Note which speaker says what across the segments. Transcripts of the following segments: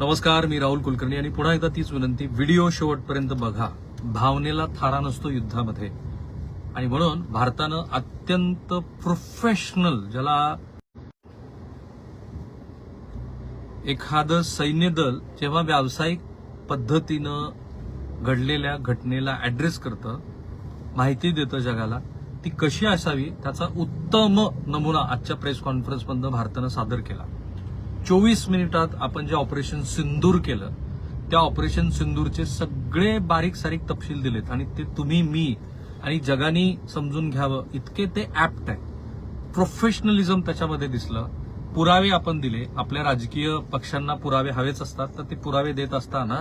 Speaker 1: नमस्कार मी राहुल कुलकर्णी आणि पुन्हा एकदा तीच विनंती व्हिडिओ शेवटपर्यंत बघा. भावनेला थारा नसतो युद्धामध्ये. आणि म्हणून भारतानं अत्यंत प्रोफेशनल ज्याला एखादं सैन्य दल जेव्हा व्यावसायिक पद्धतीनं घडलेल्या घटनेला ऍड्रेस करतं माहिती देतं जगाला ती कशी असावी त्याचा उत्तम नमुना आजच्या प्रेस कॉन्फरन्समधनं भारतानं सादर केला. चोवीस मिनिटात आपण जे ऑपरेशन सिंदूर केलं त्या ऑपरेशन सिंदूरचे सगळे बारीक सारीक तपशील दिलेत आणि ते तुम्ही मी आणि जगानी समजून घ्यावं. इतके ते ऍप्ट आहे प्रोफेशनलिझम त्याच्यामध्ये दिसलं. पुरावे आपण दिले. आपल्या राजकीय पक्षांना पुरावे हवेच असतात तर ते पुरावे देत असताना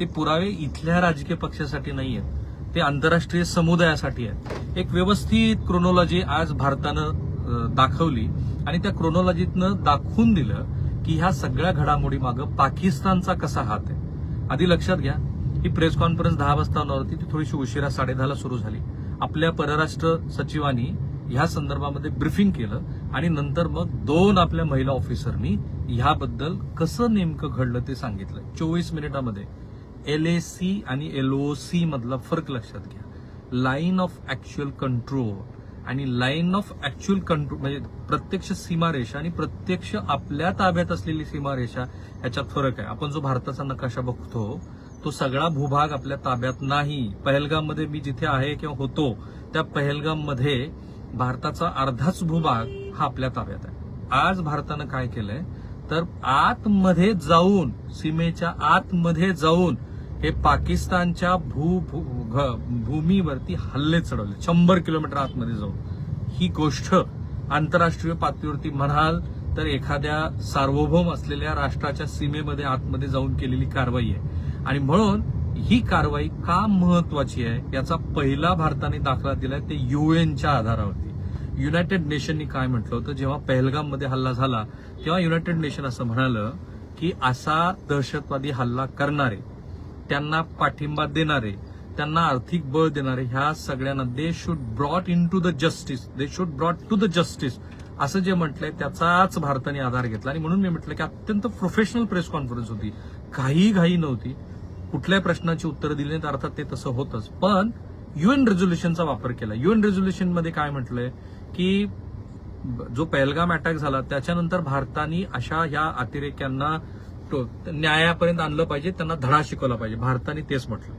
Speaker 1: ते पुरावे इथल्या राजकीय पक्षासाठी नाही आहेत. ते आंतरराष्ट्रीय समुदायासाठी आहेत. एक व्यवस्थित क्रोनॉलॉजी आज भारतानं दाखवली आणि त्या क्रोनॉलॉजीतनं दाखवून दिलं की ह्या सगळ्या घडामोडी मागं पाकिस्तानचा कसा हात आहे? आधी लक्षात घ्या ही प्रेस कॉन्फरन्स दहा वाजता होणार होती ती थोडीशी उशिरा साडेदहाला सुरू झाली. आपल्या परराष्ट्र सचिवांनी ह्या संदर्भामध्ये ब्रिफिंग केलं आणि नंतर मग दोन आपल्या महिला ऑफिसरनी ह्याबद्दल कसं नेमकं घडलं ते सांगितलं. चोवीस मिनिटामध्ये. एल ए सी आणि एल ओ सी मधला फरक लक्षात घ्या. लाईन ऑफ ऍक्च्युअल कंट्रोल आणि लाईन ऑफ ऍक्च्युअल कंट्रोल म्हणजे प्रत्यक्ष सीमारेषा आणि प्रत्यक्ष आपल्या ताब्यात असलेली सीमारेषा याच्यात फरक आहे. आपण जो भारताचा नकाशा बघतो तो सगळा भूभाग आपल्या ताब्यात नाही. पहलगाममध्ये मी जिथे आहे किंवा होतो त्या पहलगाममध्ये भारताचा अर्धाच भूभाग हा आपल्या ताब्यात आहे. आज भारतानं काय केलंय तर आतमध्ये जाऊन सीमेच्या आतमध्ये जाऊन हे पाकिस्तानच्या भू भू- घ- भूमीवरती हल्ले चढवले. शंभर किलोमीटर आतमध्ये जाऊन. ही गोष्ट आंतरराष्ट्रीय पातळीवरती म्हणाल तर एखाद्या सार्वभौम असलेल्या राष्ट्राच्या सीमेमध्ये आतमध्ये जाऊन केलेली कारवाई आहे. आणि म्हणून ही कारवाई का महत्वाची आहे याचा पहिला भारताने दाखला दिलाय ते युएनच्या आधारावरती. युनायटेड नेशननी काय म्हटलं होतं? जेव्हा पहलगाममध्ये हल्ला झाला तेव्हा युनायटेड नेशन असं म्हणालं की असा दहशतवादी हल्ला करणारे त्यांना पाठिंबा देणारे त्यांना आर्थिक बळ देणारे ह्या सगळ्यांना they should brought in to the justice they should brought to the justice असं जे म्हटलंय त्याचाच भारताने आधार घेतला. आणि म्हणून मी म्हटलं की अत्यंत प्रोफेशनल प्रेस कॉन्फरन्स होती. काही घाई नव्हती. कुठल्याही प्रश्नाची उत्तरं दिली नाहीत. अर्थात ते तसं होतंच. पण युएन रेझोल्युशनचा वापर केला. युएन रेझोल्युशनमध्ये काय म्हटलंय की जो पहलगाम अटॅक झाला त्याच्यानंतर भारताने अशा ह्या अतिरेक्यांना तो- न्यायापर्यंत आणलं पाहिजे त्यांना धडा शिकवला पाहिजे. भारताने तेच म्हटलं.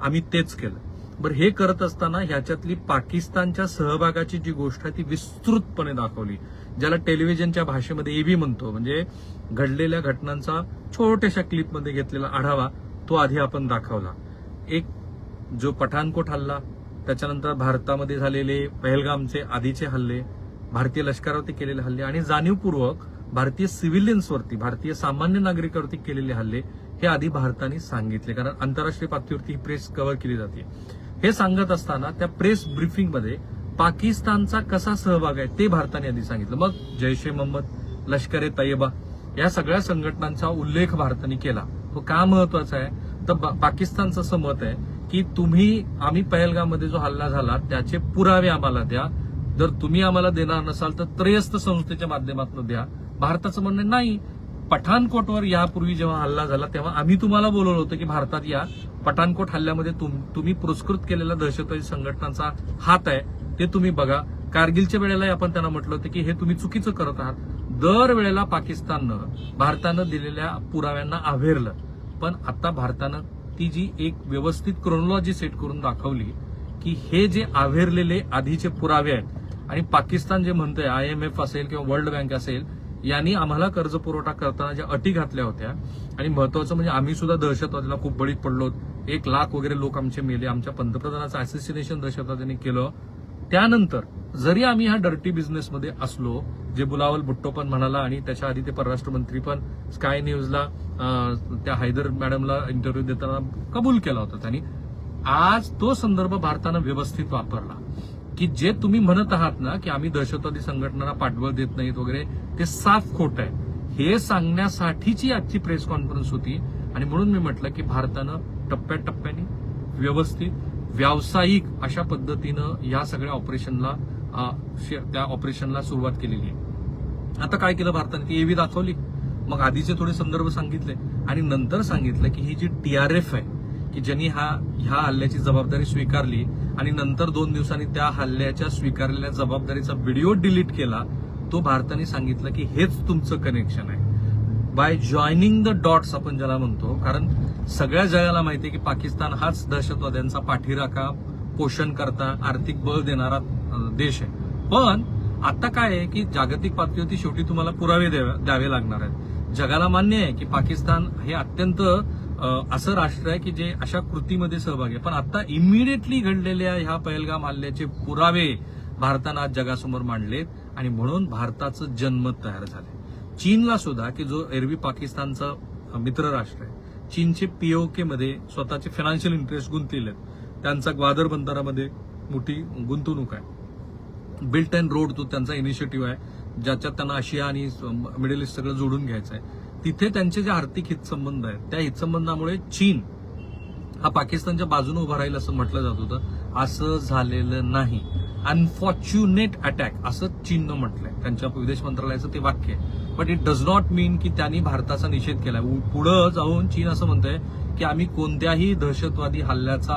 Speaker 1: आम्ही तेच केलं. बरं हे करत असताना ह्याच्यातली पाकिस्तानच्या सहभागाची जी गोष्ट आहे ती विस्तृतपणे दाखवली. ज्याला टेलिव्हिजनच्या भाषेमध्ये एबी म्हणतो म्हणजे घडलेल्या घटनांचा छोट्याशा क्लिपमध्ये घेतलेला आढावा तो आधी आपण दाखवला. एक जो पठाणकोट हल्ला त्याच्यानंतर भारतामध्ये झालेले पहलगामचे आधीचे हल्ले भारतीय लष्करावरती केलेले हल्ले आणि जाणीवपूर्वक भारतीय सिव्हिलियन्सवरती भारतीय सामान्य नागरिकांवरती केलेले हल्ले हे आधी भारताने सांगितले. कारण आंतरराष्ट्रीय पातळीवरती ही प्रेस कव्हर केली जाते. हे सांगत असताना त्या प्रेस ब्रिफिंगमध्ये पाकिस्तानचा कसा सहभाग आहे ते भारताने आधी सांगितलं. मग जैश ए मोहम्मद लष्कर ए तय्यबा या सगळ्या संघटनांचा उल्लेख भारताने केला. तो का महत्त्वाचा आहे? तर पाकिस्तानचं असं मत आहे की तुम्ही आम्ही पहलगामध्ये जो हल्ला झाला त्याचे पुरावे आम्हाला द्या. जर तुम्ही आम्हाला देणार नसाल तर त्रयस्थ संस्थेच्या माध्यमातून द्या. भारताचं म्हणणं नाही. पठाणकोटवर यापूर्वी जेव्हा हल्ला झाला तेव्हा आम्ही तुम्हाला बोलवलं होतं की भारतात या पठाणकोट हल्ल्यामध्ये तुम- तुम्ही पुरस्कृत केलेल्या दहशतवादी संघटनांचा हात आहे. ते तुम्ही बघा. कारगिलच्या वेळेलाही आपण त्यांना म्हटलं होतं की हे तुम्ही चुकीचं करत आहात. दरवेळेला पाकिस्ताननं भारतानं दिलेल्या पुराव्यांना आव्हेरलं पण आता भारतानं ती जी एक व्यवस्थित क्रोनॉलॉजी सेट करून दाखवली की हे जे आव्हेरलेले आधीचे पुरावे आहेत आणि पाकिस्तान जे म्हणतंय आय एम एफ असेल किंवा वर्ल्ड बँक असेल यांनी आम्हाला कर्ज पुरवठा करताना ज्या अटी घातल्या होत्या आणि महत्वाचं म्हणजे आम्ही सुद्धा दहशतवादीला खूप बळीत पडलो. एक लाख वगैरे लोक आमचे मेले आमच्या पंतप्रधानाचं असोसिएशन दहशतवाद्यांनी केलं. त्यानंतर जरी आम्ही ह्या डर्टी बिझनेसमध्ये असलो जे बुलावल भुट्टो पण म्हणाला आणि त्याच्या आधी ते परराष्ट्र मंत्री पण स्काय न्यूजला त्या हैदर मॅडमला इंटरव्ह्यू देताना कबूल केला होता त्यांनी. आज तो संदर्भ भारतानं व्यवस्थित वापरला. की जे तुम्ही म्हणत आहात ना की आम्ही दहशतवादी संघटनांना पाठबळ देत नाहीत वगैरे ते साफ खोट आहे. हे सांगण्यासाठीची आजची प्रेस कॉन्फरन्स होती आणि म्हणून मी म्हटलं की भारतानं टप्प्याटप्प्याने व्यवस्थित व्यावसायिक अशा पद्धतीनं या सगळ्या ऑपरेशनला शे- त्या ऑपरेशनला सुरुवात केलेली आहे. आता काय केलं भारताने? ती एव्ही दाखवली. मग आधीचे थोडे संदर्भ सांगितले आणि नंतर सांगितलं की ही जी टीआरएफ आहे की ज्यांनी हा ह्या हल्ल्याची जबाबदारी स्वीकारली आणि नंतर दोन दिवसांनी त्या हल्ल्याच्या स्वीकारलेल्या जबाबदारीचा व्हिडिओ डिलीट केला तो भारताने सांगितलं की हेच तुमचं कनेक्शन आहे. बाय जॉईनिंग द डॉट्स आपण ज्याला म्हणतो कारण सगळ्या जगाला माहिती आहे की पाकिस्तान हाच दहशतवाद्यांचा पाठीराखा पोषण करता आर्थिक बळ देणारा देश आहे. पण आता काय आहे की जागतिक पातळीवरती शेवटी तुम्हाला पुरावे द्यावे द्यावे लागणार आहेत. जगाला मान्य आहे की पाकिस्तान हे अत्यंत असं राष्ट्र आहे की जे अशा कृतीमध्ये सहभागी आहे. पण आता इमिडिएटली घडलेल्या ह्या पहलगाम हल्ल्याचे पुरावे भारतानं आज जगासमोर मांडलेत आणि म्हणून भारताचं जनमत तयार झालंय. चीनला सुद्धा की जो एरवी पाकिस्तानचा मित्र राष्ट्र आहे चीनचे पीओके मध्ये स्वतःचे फायनान्शियल इंटरेस्ट गुंतलेले आहेत. त्यांचा ग्वादर बंदरामध्ये मोठी गुंतवणूक आहे. बिल्ट अँड रोड तो त्यांचा इनिशिएटिव्ह आहे ज्याच्यात त्यांना आशिया आणि मिडल ईस्ट सगळं जोडून घ्यायचं आहे. तिथे त्यांचे जे आर्थिक हितसंबंध आहेत त्या हितसंबंधामुळे चीन हा पाकिस्तानच्या बाजूने उभा राहील असं म्हटलं जात होतं. असं झालेलं नाही. अनफॉर्च्युनेट अटॅक असं चीननं म्हटलंय. त्यांच्या विदेश मंत्रालयाचं ते वाक्य आहे. But it does not mean की त्यांनी भारताचा निषेध केलाय. उ- पुढं जाऊन चीन असं म्हणतंय की आम्ही कोणत्याही दहशतवादी हल्ल्याचा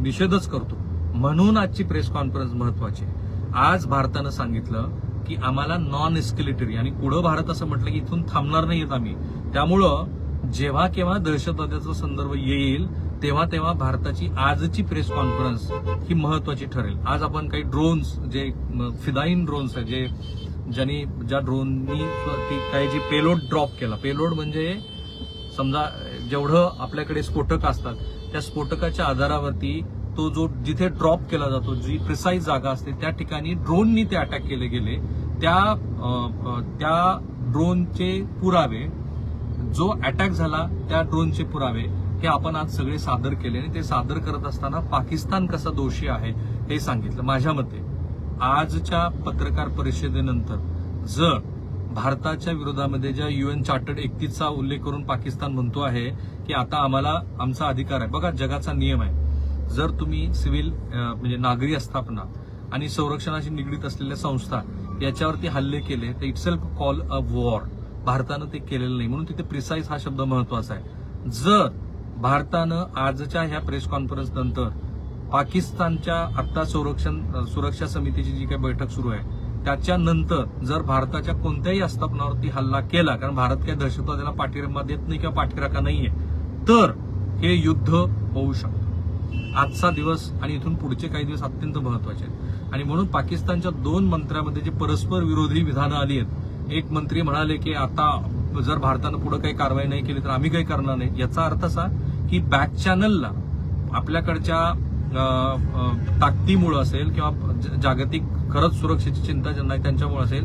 Speaker 1: निषेधच करतो. म्हणून आजची प्रेस कॉन्फरन्स महत्वाची आहे. आज भारतानं सांगितलं की आम्हाला नॉन एस्केलेटरी आणि पुढं भारत असं म्हटलं की इथून थांबणार नाहीत आम्ही. त्यामुळं जेव्हा केव्हा दहशतवाद्याचा संदर्भ येईल तेव्हा तेव्हा भारताची आजची प्रेस कॉन्फरन्स ही महत्वाची ठरेल. आज आपण काही ड्रोन्स जे फिदाईन ड्रोन्स आहेत जे ज्यांनी ज्या ड्रोननी काही जी पेलोड ड्रॉप केला. पेलोड म्हणजे समजा जेवढं आपल्याकडे स्फोटक असतात त्या स्फोटकाच्या आधारावरती तो जो जिथे ड्रॉप केला जातो जी प्रिसाईज जागा असते त्या ठिकाणी ड्रोननी ते अटॅक केले गेले. त्या त्या ड्रोनचे पुरावे जो अटॅक झाला त्या ड्रोनचे पुरावे हे आपण आज सगळे सादर केले. आणि ते सादर करत असताना पाकिस्तान कसा दोषी आहे हे सांगितलं. माझ्या मते आजच्या पत्रकार परिषदेनंतर जर भारताच्या विरोधामध्ये ज्या युएन चार्टर्ड एकतीसचा उल्लेख करून पाकिस्तान म्हणतो आहे की आता आम्हाला आमचा अधिकार आहे. बघा जगाचा नियम आहे. जर तुम्ही सिव्हिल म्हणजे नागरी आस्थापना आणि संरक्षणाशी निगडीत असलेल्या संस्था याच्यावरती हल्ले केले तर इटसेल्फ कॉल अ वॉर भारतानं ते केलेलं नाही. म्हणून तिथे प्रिसाईज हा शब्द महत्त्वाचा आहे. जर भारतानं आजच्या ह्या प्रेस कॉन्फरन्स नंतर पाकिस्तानच्या आत्ता संरक्षण सुरक्षा समितीची जी काही बैठक सुरू आहे त्याच्यानंतर जर भारताच्या कोणत्याही आस्थापनावरती हल्ला केला कारण भारत काही दहशतवाद्याला पाठिंबा देत नाही किंवा पाठीराखा नाहीये तर हे युद्ध होऊ शकतं. आजचा दिवस आणि इथून पुढचे काही दिवस अत्यंत महत्त्वाचे आहेत. आणि म्हणून पाकिस्तानच्या दोन मंत्र्यामध्ये जे परस्पर विरोधी विधानं आली आहेत एक मंत्री म्हणाले की आता जर भारतानं पुढे काही कारवाई नाही केली तर आम्ही काही करणार नाही. याचा अर्थ असा की बॅक चॅनलला आपल्याकडच्या ताकदीमुळं ताकदीमुळे असेल किंवा ज- जागतिक खरंच सुरक्षेची चिंता ज्यांना आहे त्यांच्यामुळे असेल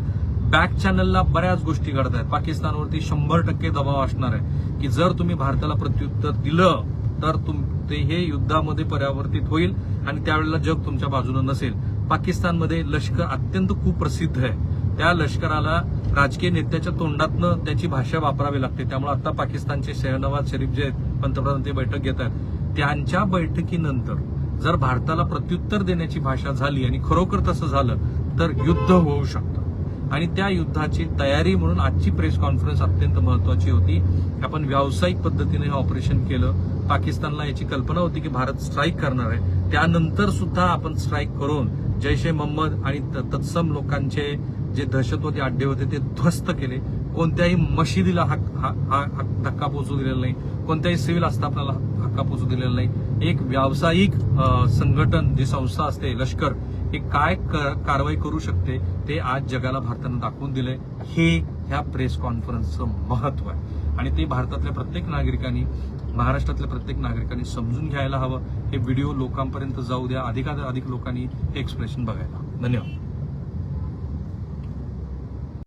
Speaker 1: बॅक चॅनलला बऱ्याच गोष्टी घडत आहेत पाकिस्तानवरती शंभर टक्के दबाव असणार आहे की जर तुम्ही भारताला प्रत्युत्तर दिलं तर तुम ते हे युद्धामध्ये परावर्तित होईल आणि त्यावेळेला जग तुमच्या बाजूने नसेल. पाकिस्तानमध्ये लष्कर अत्यंत कुप्रसिद्ध आहे. त्या लष्कराला राजकीय नेत्याच्या तोंडातनं त्याची भाषा वापरावी लागते. त्यामुळे आता पाकिस्तानचे शहनवाज शरीफ जे आहेत पंतप्रधान ते बैठक घेत आहेत. त्यांच्या बैठकीनंतर जर भारताला प्रत्युत्तर देण्याची भाषा झाली आणि खरोखर तसं झालं तर युद्ध होऊ शकतं. आणि त्या युद्धाची तयारी म्हणून आजची प्रेस कॉन्फरन्स अत्यंत महत्वाची होती. आपण व्यावसायिक पद्धतीने हे ऑपरेशन केलं. पाकिस्तानला याची कल्पना होती की भारत स्ट्राईक करणार आहे. त्यानंतर सुद्धा आपण स्ट्राईक करून जैश ए मोहम्मद आणि त- तत्सम लोकांचे जे दहशतवादी अड्डे होते ते ध्वस्त केले. कोणत्याही मशिदीला हक हा- हा- धक्का पोचू दिलेला नाही. कोणत्याही सिव्हिल आस्थापनाला धक्का पोचू दिलेला नाही. एक व्यावसायिक संघटन जी संस्था असते लष्कर हे काय कारवाई करू शकते ते आज जगाला भारतानं दाखवून दिलंय. हे ह्या प्रेस कॉन्फरन्सचं महत्त्व आहे. आणि ते भारतातल्या प्रत्येक नागरिकांनी महाराष्ट्रातल्या प्रत्येक नागरिकांनी समजून घ्यायला हवं. हे व्हिडिओ लोकांपर्यंत जाऊ द्या. अधिकाधिक लोकांनी हे एक्सप्रेशन बघायला धन्यवाद.